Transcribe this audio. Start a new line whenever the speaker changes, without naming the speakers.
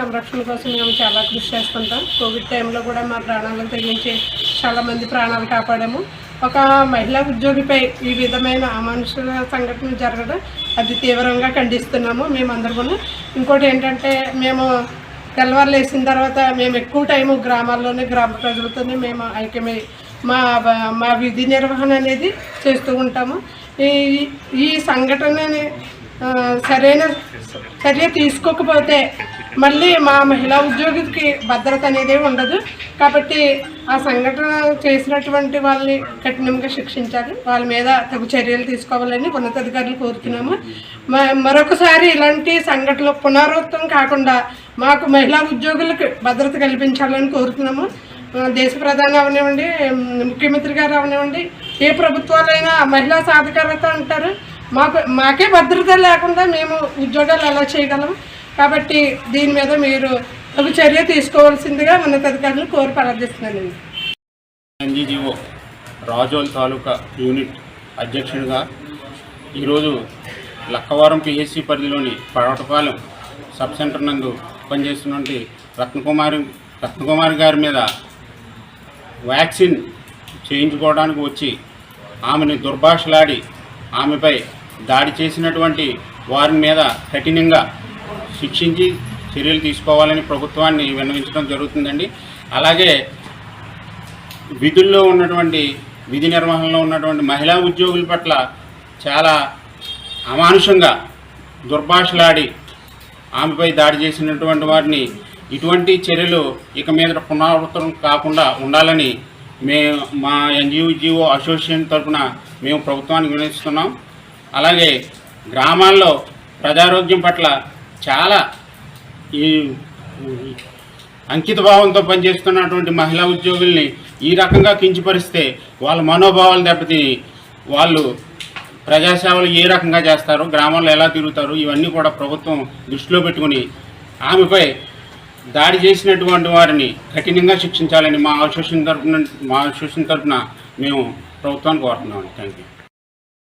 సంరక్షణ కోసం మేము చాలా కృషి చేస్తుంటాం. కోవిడ్ టైంలో కూడా మా ప్రాణాలకు తెగించి చాలా మంది ప్రాణాలు కాపాడాము. ఒక మహిళా ఉద్యోగిపై ఈ విధమైన అమానుషుల సంఘటన జరగడం అది తీవ్రంగా ఖండిస్తున్నాము మేమందరూ ఇంకోటి ఏంటంటే మేము తెల్లవారులు వేసిన తర్వాత మేము ఎక్కువ టైము గ్రామాల్లోనే గ్రామ ప్రజలతోనే మేము ఐక్యమై మా మా విధి నిర్వహణ అనేది చేస్తూ ఉంటాము. ఈ ఈ సంఘటనని సరైన చర్య తీసుకోకపోతే మళ్ళీ మా మహిళా ఉద్యోగికి భద్రత అనేది ఉండదు. కాబట్టి ఆ సంఘటన చేసినటువంటి వాళ్ళని కఠినంగా శిక్షించాలి. వాళ్ళ మీద తగు చర్యలు తీసుకోవాలని ఉన్నతాధికారులు కోరుతున్నాము. మ- మరొకసారి ఇలాంటి సంఘటనలు పునరావృతం కాకుండా మాకు మహిళా ఉద్యోగులకు భద్రత కల్పించాలని కోరుతున్నాము. దేశ ప్రధాని అవనివ్వండి ముఖ్యమంత్రి గారు అవనివ్వండి ఏ ప్రభుత్వాలైనా మహిళా సాధికారత అంటారు. మాకు మాకే భద్రత లేకుండా మేము ఉద్యోగాలు ఎలా చేయగలం? కాబట్టి దీని మీద మీరు ఒక చర్య తీసుకోవాల్సిందిగా ఉన్నతాధికారులు కోరి ప్రార్థిస్తున్నానండి
ఎన్జీజీఓ రాజోల్ తాలూకా యూనిట్ అధ్యక్షుడిగా ఈరోజు లక్కవరం పిహెచ్సి పరిధిలోని పడవటపాలెం సబ్ సెంటర్ నందు పనిచేస్తున్నటువంటి రత్నకుమారి రత్నకుమారి గారి మీద వ్యాక్సిన్ చేయించుకోవడానికి వచ్చి ఆమెను దుర్భాషలాడి ఆమెపై దాడి చేసినటువంటి వారి మీద కఠినంగా శిక్షించి చర్యలు తీసుకోవాలని ప్రభుత్వాన్ని విన్నవించడం జరుగుతుందండి. అలాగే విధుల్లో ఉన్నటువంటి విధి నిర్వహణలో ఉన్నటువంటి మహిళా ఉద్యోగుల పట్ల చాలా అమానుషంగా దుర్భాషలాడి ఆమెపై దాడి చేసినటువంటి వారిని ఇటువంటి చర్యలు ఇక మీద పునరావృతం కాకుండా ఉండాలని మేము మా ఎన్జిఓ అసోసియేషన్ తరఫున మేము ప్రభుత్వానికి వినిస్తున్నాం అలాగే గ్రామాల్లో ప్రజారోగ్యం పట్ల చాలా ఈ అంకిత భావంతో పనిచేస్తున్నటువంటి మహిళా ఉద్యోగుల్ని ఈ రకంగా కించపరిస్తే వాళ్ళ మనోభావాలు దెబ్బతిని వాళ్ళు ప్రజాసేవలు ఏ రకంగా చేస్తారు గ్రామాల్లో ఎలా తిరుగుతారు ఇవన్నీ కూడా ప్రభుత్వం దృష్టిలో పెట్టుకుని ఆమెపై దాడి చేసినటువంటి వారిని కఠినంగా శిక్షించాలని మా అసోసియేషన్ తరఫున మా అసోసియేషన్ తరఫున మేము ప్రభుత్వాన్ని కోరుతున్నాం థ్యాంక్ యూ